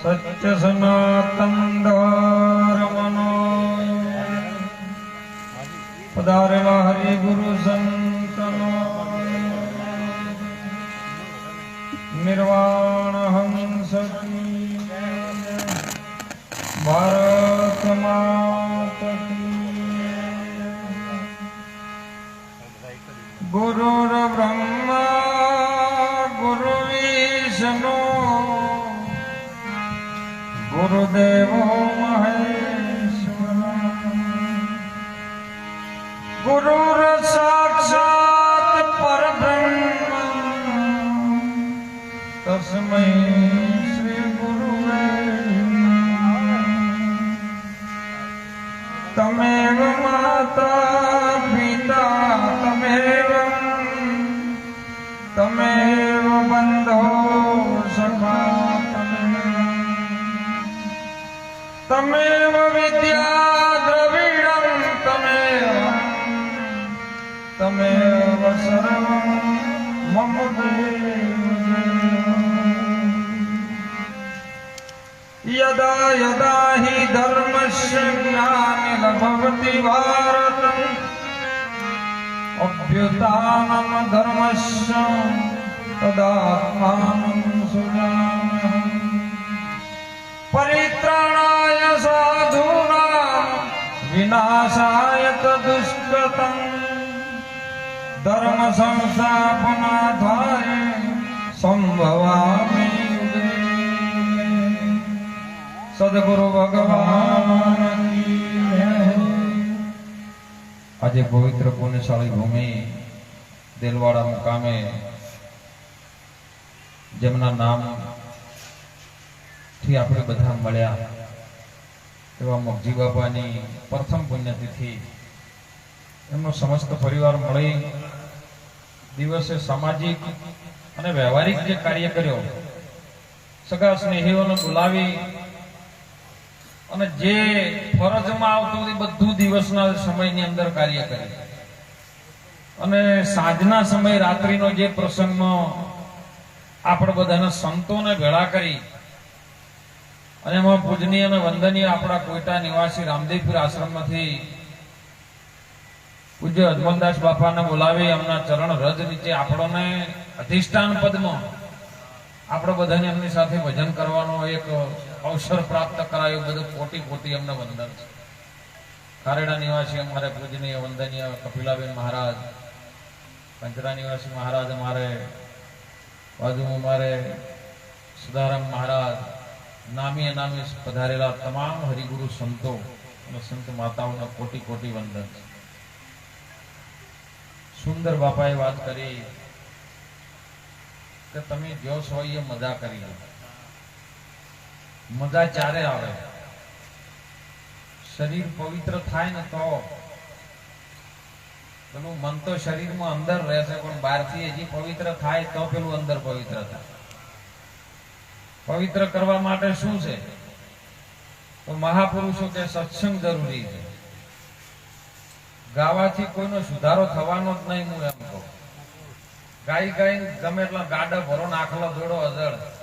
સત્ય સનાતન ધર્મનો પધારેલા હરિ ગુરુ સંતનો નિર્વાણ હંસ ભારત માત ગુરુર બ્રહ્મા no Devo. यदा यदा हि धर्मस्य ज्ञानिलभवति भारतम् अभ्युतानं धर्मस्य तदात्मानं सुजानः परित्राणाय साधूनां विनाशाय तदुष्कृतम् धर्मसंस्थापनाधाय सम्भवामि સદગુરુ ભગવાન આજે પવિત્ર પુણ્યશાળી ભૂમિ દેલવાડા મુકામે જેમના નામથી આપણે બધા મળ્યા એવા મગજી બાપાની પ્રથમ પુણ્યતિથિ. એમનો સમસ્ત પરિવાર મળી દિવસે સામાજિક અને વ્યવહારિક જે કાર્ય કર્યો, સગા સ્નેહીઓને બોલાવી અને જે ફરજમાં આવતું એ બધું દિવસના સમયની અંદર કાર્ય કરે. અને સાંજના સમય રાત્રિનો જે પ્રસંગમાં આપણે બધાના સંતોને ભેળા કરી અને એમાં પૂજનીય અને વંદનીય આપણા કોઈટા નિવાસી રામદેવપુર આશ્રમમાંથી પૂજ્ય હજમનદાસ બાપાને બોલાવી એમના ચરણ રજ નીચે આપણોને અધિષ્ઠાન પદમાં આપણે બધાને એમની સાથે ભજન કરવાનો એક અવસર પ્રાપ્ત કરાયો. બધું કોટી કોટી એમને વંદન છે. કારેડા નિવાસી અમારે પૂજનીય વંદનીય કપિલાબેન મહારાજ, પંચરા નિવાસી મહારાજ અમારે બાજુમાં અમારે સુધારામ મહારાજ, નામી અનામી પધારેલા તમામ હરિગુરુ સંતો અને સંત માતાઓના કોટી કોટી વંદન સુંદર બાપાએ વાત કરી કે તમે જો છો એ મજા કરી મજા ચારે આવે? શરીર પવિત્ર થાય ને તો. પેલું મન તો શરીરમાં અંદર રહેશે પણ બહારથી હજી પવિત્ર થાય તો પેલું અંદર પવિત્ર થાય. પવિત્ર કરવા માટે શું છે? તો મહાપુરુષો કે સત્સંગ જરૂરી છે. ગાવાથી કોઈનો સુધારો થવાનો જ નહીં, હું એમ કહું. ગાઈ ગાઈ ગમે એટલા ગાડા ભરો નાખલો જોડો અજળ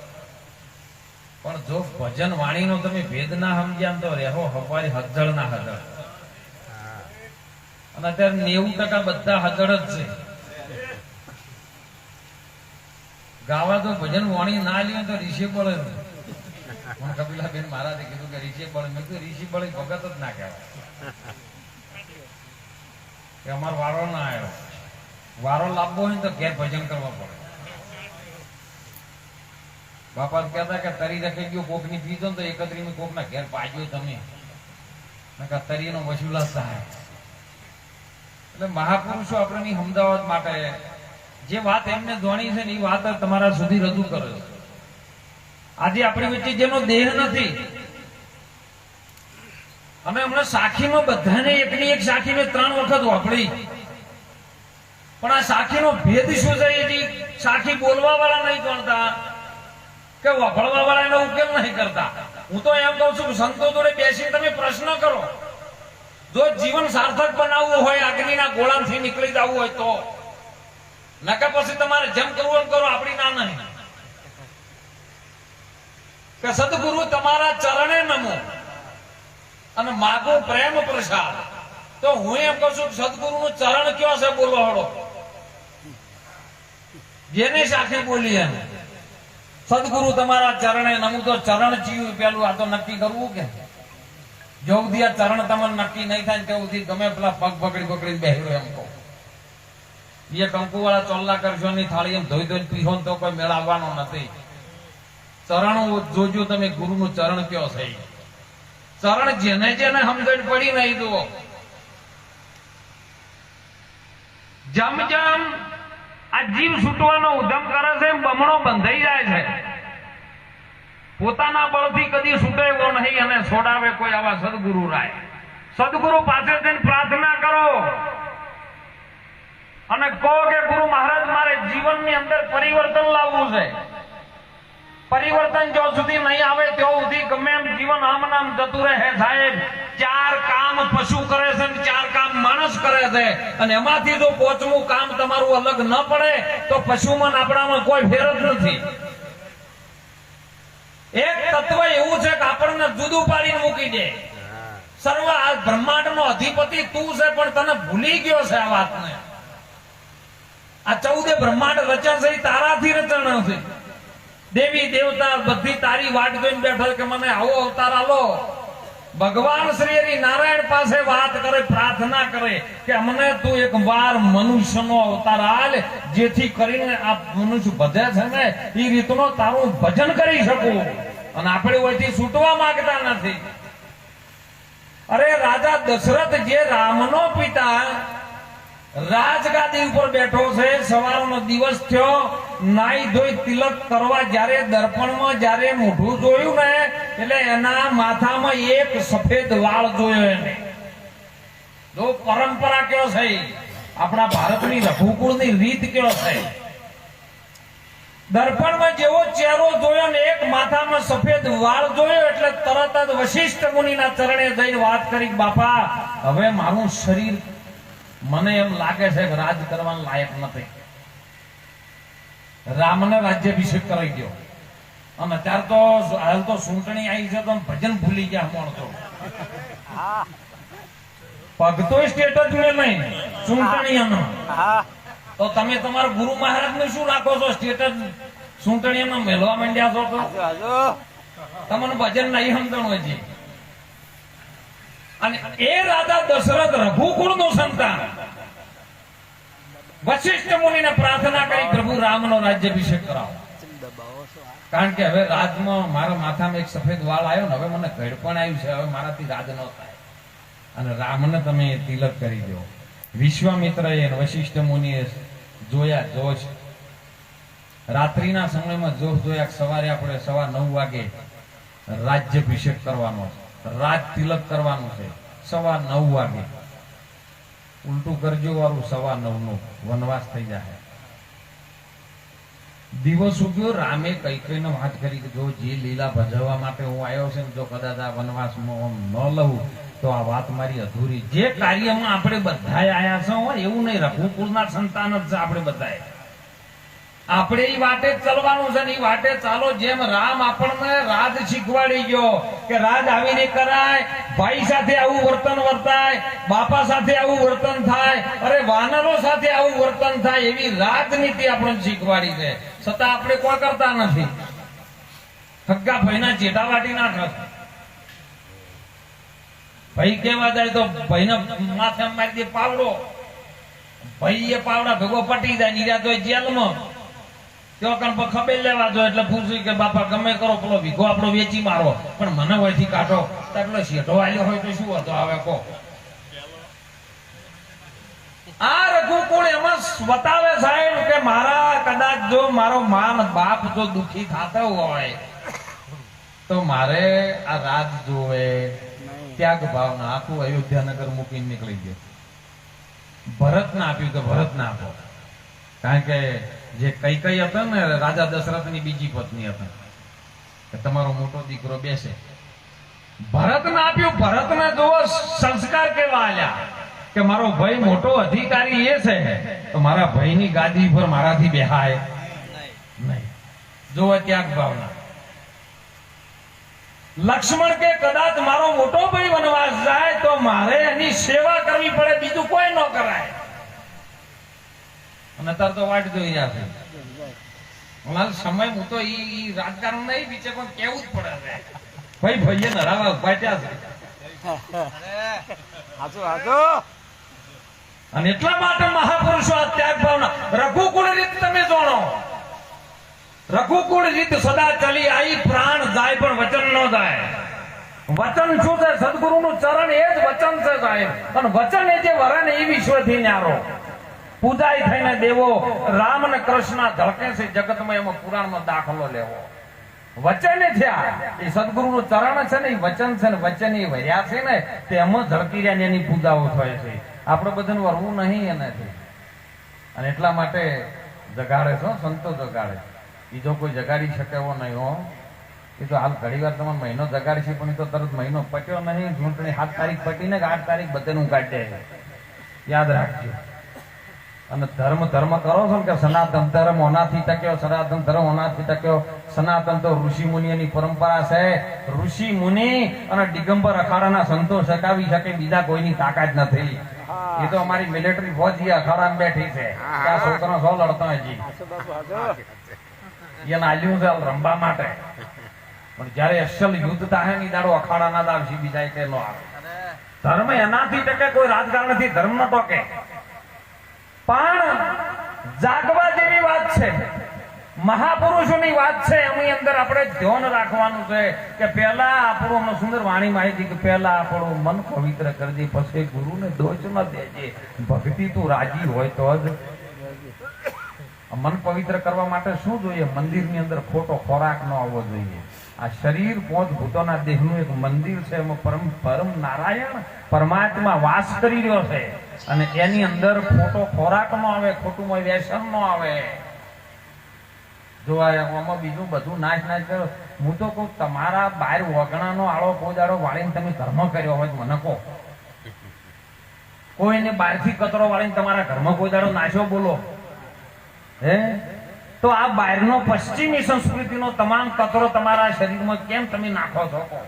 પણ જો ભજન વાણીનો તમે ભેદ ના સમજ્યા તો રહેવો હવારી હજળ ના હજળ અને અત્યારે નેવું ટકા બધા હજળ જ છે. ગાવા તો ભજન વાણી ના લ્યો તો ઋષિ બળે મને કપિલાબેન મહારાજે કીધું કે ઋષિ બળે મેં કીધું ઋષિ બળે ભગત જ ના કહેવાય. કે અમારો વારો ના આવ્યો. વારો લાવવો હોય ને તો ઘેર ભજન કરવા પડે. બાપા કહેતા કે તરી રખે ગયો, કોકની પીધો તો એકત્રી ની કોક ના ઘેર પાડ્યો તમે. તરી નો વસુલા સહાય એટલે મહાપુરુષો આપણને અમદાવાદ માટે જે વાત એમને જોણી છે ને એ વાત તમારા સુધી રજૂ કરે. આજે આપણી વચ્ચે જેનો દેહ નથી. અમે હમણાં સાખીમાં બધાને એકની એક સાખીને ત્રણ વખત વાપરી. પણ આ સાખીનો ભેદ શું છે? એ સાખી બોલવા વાળા નહીં ગણતા. કે વફળવા વાળા એનો ઉકેલ નહીં કરતા. હું તો એમ કહું છું, સંતો જોડે બેસીને તમે પ્રશ્ન કરો. જો જીવન સાર્થક બનાવવું હોય, અગ્નિના ગોળાથી નીકળી જવું હોય તો. નકા પછી તમારે જેમ કરવું કરો, આપણી ના નહીં. કે સદગુરુ તમારા ચરણે નમો અને માગો પ્રેમ પ્રસાદ. તો હું એમ કહું છું સદગુરુ નું ચરણ કયો છે, બોલો હળો. જેની સાથે બોલી એમ. સદગુરુ તમારા ચરણે નમું તો ચરણ જીવ પેલું આ તો નક્કી કરવું કે? જો આ ચરણ તમને નક્કી નહીં થાય સુધી ગમે પેલા પગ પકડી પકડી બેહરો એમ કહું. એ કંકુ વાળા ચોલ્લા કરશો ની થાળી એમ ધોઈ ધોઈ પીશો તો કોઈ મેળવવાનો નથી. ચરણ જોજો તમે ગુરુ નું ચરણ કયો છે. ચરણ જેને જેને સમજણ પડી નહીં જુઓ. જમ જમ આ જીવ છૂટવાનો ઉધમ કરે છે, બમણો બંધાઈ જાય છે. પોતાના બળથી કદી છૂટે એવો નહીં અને છોડાવે કોઈ આવા સદગુરુ રાય. સદગુરુ પાસે જઈને પ્રાર્થના કરો. અને કહો કે ગુરુ મહારાજ, મારે જીવનની અંદર પરિવર્તન લાવવું છે. પરિવર્તન જો સુધી નહીં આવે ત્યાં સુધી ગમે એમ જીવન આમ નામ જતું રહે સાહેબ. ચાર કામ પશુ કરે છે ચાર કામ માણસ કરે છે. અને એમાંથી જો પોચમું કામ તમારું અલગ ન પડે, તો પશુમાં આપણામાં કોઈ ફેર જ નથી. એક તત્વ એવું છે કે આપણને જુદું પાડીને મૂકી દે. સર્વ આ બ્રહ્માંડનો અધિપતિ તું છે, પણ તને ભૂલી ગયો છે આ વાતને. આ ચૌદે બ્રહ્માંડ રચન છે તારાથી રચના છે. દેવી દેવતા બધી તારી વાટ જોઈને બેઠા કે મને આવો અવતાર આલો. ભગવાન શ્રી હરિ નારાયણ પાસે વાત કરે, પ્રાર્થના કરે કે અમને તું એક વાર મનુષ્યનો અવતાર આલ, જેથી કરીને આ મનુષ્ય ભજે છે ને એ રીતનો તારું ભજન કરી શકું. અને આપણે ઓયથી છૂટવા માંગતા નથી. અરે રાજા દશરથ જે રામનો પિતા રાજગાદી ઉપર બેઠો છે. સવારનો દિવસ થયો. નાઈ ધોઈ તિલક કરવા જ્યારે દર્પણમાં જ્યારે મોઢું જોયું ને, એટલે એના માથામાં એક સફેદ વાળ જોયો એને. જો પરંપરા કયો છે આપણા ભારતની રઘુકુળની રીત કયો છે દર્પણમાં જેવો ચહેરો જોયો ને, એક માથામાં સફેદ વાળ જોયો એટલે તરત જ વશિષ્ઠ મુનિના ચરણે જઈને વાત કરી, બાપા, હવે મારું શરીર મને એમ લાગે છે કે રાજ કરવાનું લાયક નથી. રામને રાજ્યાભિષેક કરાવી દો અને અત્યારે તો હાલ તો ચૂંટણી આવી છે તો ભજન ભૂલી ગયા માણસો સ્ટેટ સ્ટેટસ મેં નહીં ચૂંટણી તો તમે તમારા ગુરુ મહારાજ ને શું રાખો છો સ્ટેટસ ચૂંટણી માં મેળવા માંડ્યા છો તો? તમને ભજન નહીં સમજણ હજી અને એ રાજા દશરથ રઘુકુળનું સંતાન. વશિષ્ઠ મુનિને પ્રાર્થના કરી, પ્રભુ, રામનો રાજ્યાભિષેક કરાવો. કારણ કે હવે રાજમાં મારા માથામાં એક સફેદ વાળ આવ્યો ને, હવે મને ઘડપણ આવ્યું છે, હવે મારાથી રાજ ન થાય. અને રામને તમે તિલક કરી દો. વિશ્વામિત્ર એ વશિષ્ઠ મુનિએ જોયા જોશ. રાત્રિના સમયમાં જોશ જોયા સવારે આપણે સવા નવ વાગે રાજ્યાભિષેક કરવાનો છે. રાજ તિલક કરવાનું છે. સવા નવ વાગે. ઉલટું કરજો વાળું સવા નવનું વનવાસ થઈ જાય દિવસ ઉગ્યો, રામે કઈ કઈ વાત કરી કે જો જે લીલા ભજવવા માટે હું આવ્યો છે જો કદાચ આ વનવાસમાં ન લઉં, તો આ વાત મારી અધૂરી. જે કાર્યમાં આપણે બધા આયા છો એવું નહીં. રઘુકુળના સંતાન જ છે આપણે બધાય આપણે એ વાટે જ ચાલવાનું છે ને એ વાટે ચાલો જેમ રામ આપણને રાજ શીખવાડી ગયો કે રાજ આવીને કરાય, ભાઈ સાથે આવું વર્તન વર્તાય, બાપા સાથે આવું વર્તન થાય, અરે વાનરો સાથે આવું વર્તન થાય એવી રાજનીતિ આપણને શીખવાડી છે. છતાં આપણે કોઈ કરતા નથી. હગ્ગા ભાઈના જેઠા વાટી નાખે ભાઈ કેવા જાય તો ભાઈના માથે મારી દે પાવડો. ભાઈ એ પાવડા ભેગો પટી જાય નીરા તો જેલમાં. કણ લેવા જો એટલે પૂછ્યું કે, બાપા, ગમે કરો, પેલો ભીખો આપણો વેચી મારો. પણ મને હોયથી કાઢો. એટલો શેઠો આવ્યો હોય તો શું હતો? આવે કહો. આ રઘુકુળ એમાં બતાવે સાહેબ કે મારા કદાચ જો મારો માન બાપ જો દુખી થતો હોય, તો મારે આ રાજ જોવે, ત્યાગ ભાવના આખું અયોધ્યાનગર મૂકીને નીકળી ગયો. ભરત ના આપ્યું તો ભરત ના આપો. કારણ કે જે કઈ કઈ હતા ને, રાજા દશરથની બીજી પત્ની હતા. કે તમારો મોટો દીકરો બેસે. ભરત ને આપ્યું ભરત ને જોવો, સંસ્કાર કેવા આલ્યા. કે મારો ભાઈ મોટો અધિકારી એ છે. તો મારા ભાઈની ગાદી પર મારાથી બેહાય. નહીં. જોવો ત્યાગ ભાવના. લક્ષ્મણ કે કદાચ મારો મોટો ભાઈ વનવાસ જાય, તો મારે એની સેવા કરવી પડે, બીજું કોઈ ન કરાય. અને અત્યારે તો વાટ જોઈ રહ્યા છે. સમય હું તો ઈ રાજકારણ નહીં બીજે પણ કેવું જ પડે છે. ભાઈ ભાઈએ નરાવા ઊભા છે. હાજો હાજો અને એટલા માટે મહાપુરુષો આ ત્યાગ ભાવના. રઘુકુળ રીત તમે જાણો. રઘુકુળ રીત સદા ચલી આઈ પ્રાણ જાય પણ વચન ન જાય. વચન શું છે? સદગુરુનું ચરણ એ જ વચન છે સાહેબ. અને વચન એ જે વરણ એ વિશ્વથી ન્યારો. પૂજાય થઈને દેવો, રામ ને કૃષ્ણ ધળકે છે, જગતમાં એમાં પુરાણમાં દાખલો લેવો. વચન એ થયા એ સદગુરુનું ચરણ છે ને, એ વચન છે ને, વચન એ વર્યા છે ને, તેમાં ધળકી રહ્યા એની પૂજાઓ થાય છે. આપણે બધાને વરવું નહીં એનાથી. અને એટલા માટે જગાડે છો સંતો જગાડે. બીજો કોઈ જગાડી શકે એવો નહીં હો. એ તો હાલ ઘણી વાર તમારે મહિનો જગાડી છે, પણ એ તો તરત મહિનો પટ્યો નહીં. ચૂંટણી સાત તારીખ પટીને આઠ તારીખ બધાનું છે યાદ રાખજો. અને ધર્મ ધર્મ કરો છો ને કે સનાતન ધર્મ ઓનાથી ટક્યો સનાતન ધર્મ ઓનાથી ટક્યો. સનાતન તો ઋષિ મુનિની પરંપરા છે. ઋષિ મુનિ અને દિગંબર અખાડાના સંતો શકાવી શકે બીજા કોઈની તાકાત નથી એ તો અમારી મિલિટરી ફોજ અખાડામાં બેઠી છે. આ છોકરો સો લડતો હજી. એને આલ્યું છે રમવા માટે. પણ જયારે અસલ યુદ્ધ થાયની દાડો અખાડાના જ આવશે બીજા તે નો આવે. ધર્મ એનાથી ટકે કોઈ રાજકારણથી ધર્મ ન ટકે. પણ જાગવા જેવી વાત છે. મહાપુરુષોની વાત છે, એની અંદર આપણે ધ્યાન રાખવાનું છે કે પહેલા આપણું હમણાં સુંદર વાણી માહિતી કે પહેલા આપણું મન પવિત્ર કરજે પછી ગુરુને દોષ ન દેજે. ભક્તિ તું રાજી હોય તો જ. મન પવિત્ર કરવા માટે શું જોઈએ? મંદિરની અંદર ખોટો ખોરાક ન આવવો જોઈએ. આ શરીર પોત ભૂતોના દેહનું એક મંદિર છે, એમાં પરમ પરમ નારાયણ પરમાત્મા વાસ કરી રહ્યો છે. અને એની અંદર ખોટો ખોરાક નો આવે, ખોટું વ્યસન નો આવે. જો બીજું બધું નાશ નાશ કર્યો હું તો કહું, તમારા બાર વગણાનો આળો કોદાડો વાળીને તમે ધર્મ કર્યો હોય મને કહો. કોઈને બહારથી કચરો વાળીને તમારા ઘરમાં કોઈ દાડો નાશો બોલો. હે? તો આ બહારનો પશ્ચિમી સંસ્કૃતિનો તમામ કચરો તમારા શરીરમાં કેમ તમે નાખો છો?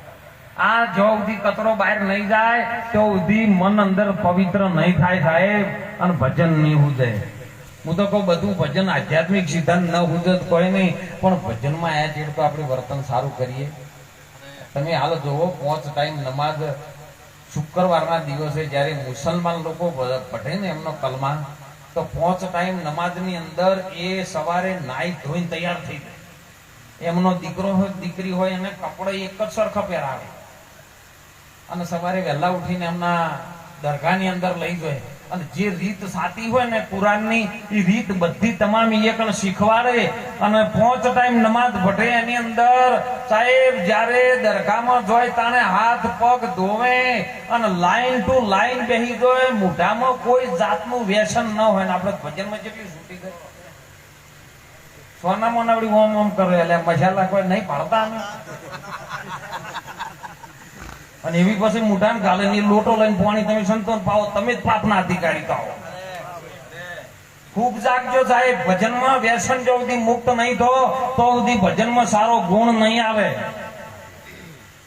આ જો સુધી કચરો બહાર નહીં જાય તો સુધી મન અંદર પવિત્ર નહીં થાય સાહેબ, અને ભજન નહીં હુજે. હું તો કહું, બધું ભજન આધ્યાત્મિક સિદ્ધાંત ન હુજે કોઈ નહીં, પણ ભજનમાં આયા જેડ તો આપણે વર્તન સારું કરીએ. તમે હાલ જોવો પાંચ ટાઈમ નમાઝ શુક્રવારના દિવસે જ્યારે મુસલમાન લોકો પઢે ને એમનો કલમા, તો પાંચ ટાઈમ નમાઝની અંદર એ સવારે નાઈ ધોઈને તૈયાર થઈ જાય. એમનો દીકરો હોય, દીકરી હોય, એને કપડે એક જ સરખા પહેરાવે. અને સવારે વહેલા ઉઠીને એમના દરગાહની અંદર લઈ જાય અને જે રીત સાતી હોય ને કુરાનની એ રીત બધી તમામ એકણ શીખવાડે અને પાંચ ટાઈમ નમાઝ ભટે એની અંદર. સાહેબ, જ્યારે દરગાહમાં જોય તાણે હાથ પગ ધોવે અને લાઈન ટુ લાઈન બેહી જોય મોઢામાં કોઈ જાતનું વ્યસન ન હોય ને આપણે ભજનમાં જેટલી છૂટી ગઈ. સોનામાં નવડી ઓમ ઓમ કરે, એટલે મજા કોઈ નહીં પાડતા અમે. અને એવી પછી મુઠાન ગાલે ની લોટો લઈને પાણી તમે સંતોન પાવો, તમે જ પાપના અધિકારી થાઓ. ખૂબ જાગજો સાહેબ, ભજનમાં વ્યસન જો સુધી મુક્ત નહીં થો, તો સુધી ભજનમાં સારો ગુણ નહીં આવે.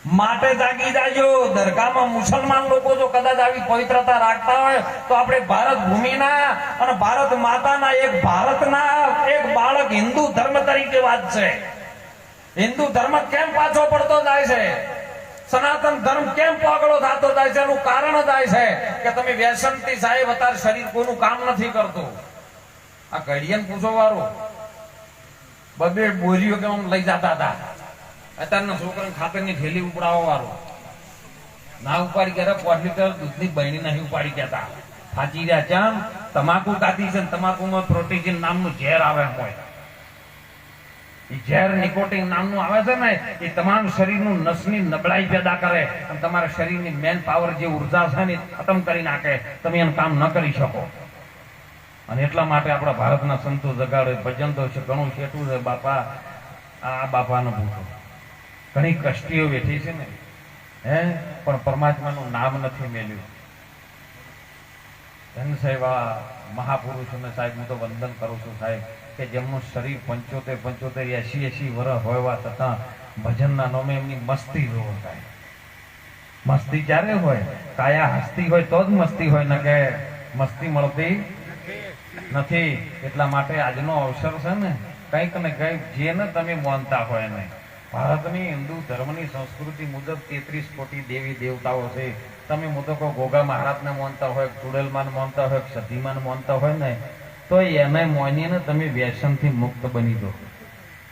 માટે જાગી જાજો. દરગાહમાં મુસલમાન લોકો જો કદાચ આવી પવિત્રતા રાખતા હોય, તો આપણે ભારત ભૂમિના અને ભારત માતાના એક ભારતના એક બાળક હિન્દુ ધર્મ તરીકે વાત છે. હિન્દુ ધર્મ કેમ પાછો પડતો જાય છે? સનાતન ધર્મ કેમ પાગળો થતો જાય છે? એનું કારણ થાય છે કે તમે વ્યસનથી સાહેબ, અત્યારે શરીર કોઈનું કામ નથી કરતું. આ ઘડિયાને પૂછો વારું. બબે બોરીઓ કે આમ લઈ જતા હતા? અત્યારના છોકરાને ખાતરની થેલી ઉપડાવો વારો ના ઉપાડી ગયા પાંચ લીટર દૂધની બહેણી નહીં ઉપાડી કહેતા. થાચી રહ્યા ચમ તમાકુ કાઢી છે તમાકુમાં પ્રોટીન નામનું ઝેર આવે હોય. ઝેર નિકોટિન નામનું આવે છે ને એ તમામ શરીરનું નસની નબળાઈ પેદા કરે અને તમારા શરીરની મેન પાવર જે ઊર્જા છે ને ખતમ કરી નાખે. તમે એનું કામ ન કરી શકો. અને એટલા માટે આપણા ભારતના સંતો જગાડે, ભજન છે, ઘણું શેઠું છે, બાપા, આ બાપાનો પૂછો. ઘણી કષ્ટીઓ વેઠી છે ને. હે? પણ પરમાત્માનું નામ નથી મેલ્યું. ધન સાહેબ, આ મહાપુરુષોને સાહેબ, હું તો વંદન કરું છું સાહેબ. કે જેમનું શરીર પંચોતેર પંચોતેર એસી એસી વર્ષ હોવા છતાં ભજનના નામે એમની મસ્તી જોવો થાય. મસ્તી ક્યારે હોય, કાયા હસતી હોય તો જ મસ્તી હોય, ને કે મસ્તી મળતી નથી. એટલા માટે આજનો અવસર છે ને, કંઈક ને કંઈક જેને તમે માનતા હોય ને ભારતની હિન્દુ ધર્મની સંસ્કૃતિ મુજબ તેત્રીસ કોટી દેવી દેવતાઓ છે. તમે મુદકો ગોગા મહારાજને માનતા હોય, ચુડેલમાન માનતા હોય સધીમાન માનતા હોય ને તો એને મોનીને તમે વ્યસનથી મુક્ત બની દો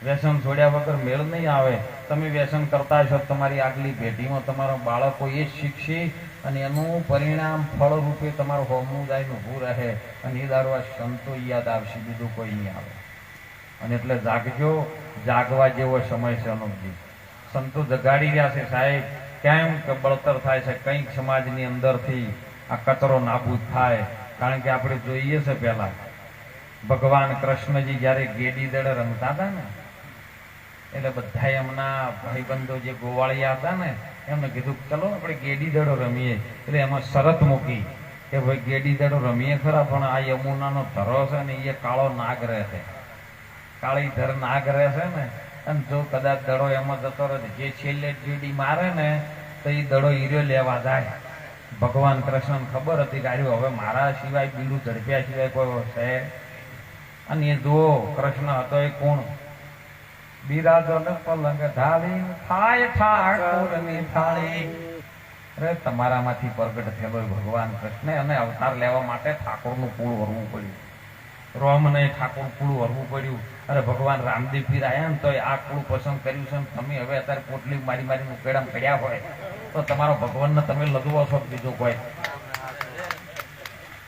વ્યસન છોડ્યા વગર મેળ નહીં આવે. તમે વ્યસન કરતા છો, તમારી આગલી પેઢીમાં તમારા બાળકો એ જ શીખશે અને એનું પરિણામ ફળ રૂપે તમારું હોમું જાય ઊભું રહે અને એ દારૂ આ સંતો યાદ આવશે, બીજું કોઈ નહીં આવે. અને એટલે જાગજો, જાગવા જેવો સમય છે અનુપજી. સંતો જગાડી રહ્યા છે, સાહેબ, કેમ કે બળતર થાય છે, કંઈક સમાજની અંદરથી આ કચરો નાબૂદ થાય. કારણ કે આપણે જોઈએ છે પહેલા ભગવાન કૃષ્ણજી જ્યારે ગેડી દળ રમતા હતા ને, એટલે બધા એમના ભાઈબંધો જે ગોવાળિયા હતા ને, એમને કીધું, ચલો આપણે ગેડી દડો રમીએ. એટલે એમાં શરત મૂકી કે ભાઈ ગેડી દડો રમીએ ખરા, પણ આ યમુનાનો ધરો છે ને એ કાળો નાગ રહે છે કાળી ધર નાગ રહે છે ને, અને જો કદાચ દડો એમાં જતો રહે જે છેલ્લે જીડી મારે ને, તો એ દડો હીરો લેવા જાય. ભગવાન કૃષ્ણ ખબર હતી કે હવે મારા સિવાય બીડું ઝડપ્યા સિવાય કોઈ છે અને એ જુઓ, કૃષ્ણ હતો એ કોણ? બિરાજો ને પલંગ ઢાળી, થાય ઠાકોરની થાળી. અરે, તમારામાંથી પ્રગટ થયેલો ભગવાન કૃષ્ણ અને અવતાર લેવા માટે ઠાકોરનું કુળ વરવું પડ્યું. રોમને ઠાકોર કુળ વરવું પડ્યું. અરે, ભગવાન રામદેવ પીર આવ્યા ને તો આ કુળ પસંદ કર્યું છે ને તમે હવે અત્યારે પોટલી મારી મારી ઉકેડામ પડ્યા હોય. તો તમારો ભગવાનને તમે લગવો છો બીજો કોઈ?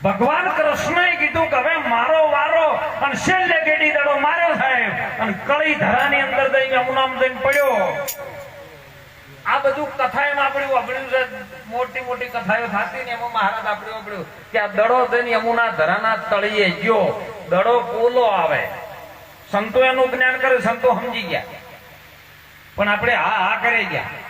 ભગવાન કૃષ્ણએ કીધું કે હવે મારો વારો અને છેલ્લે ગેડી દડો માર્યો સાહેબ. અને કળી ધરાની અંદર જઈને અમુનામ જઈને પડ્યો. આ બધું કથાએમ આપણે વાપર્યું છે. મોટી મોટી કથાઓ થતી ને એમાં મહારાજ આપણે વાપર્યું કે આ દડો જઈને યમુના ધરાના તળીએ ગયો. દડો પોલો આવે. સંતો એનું જ્ઞાન કરે, સંતો સમજી ગયા. પણ આપણે હા હા કરી ગયા.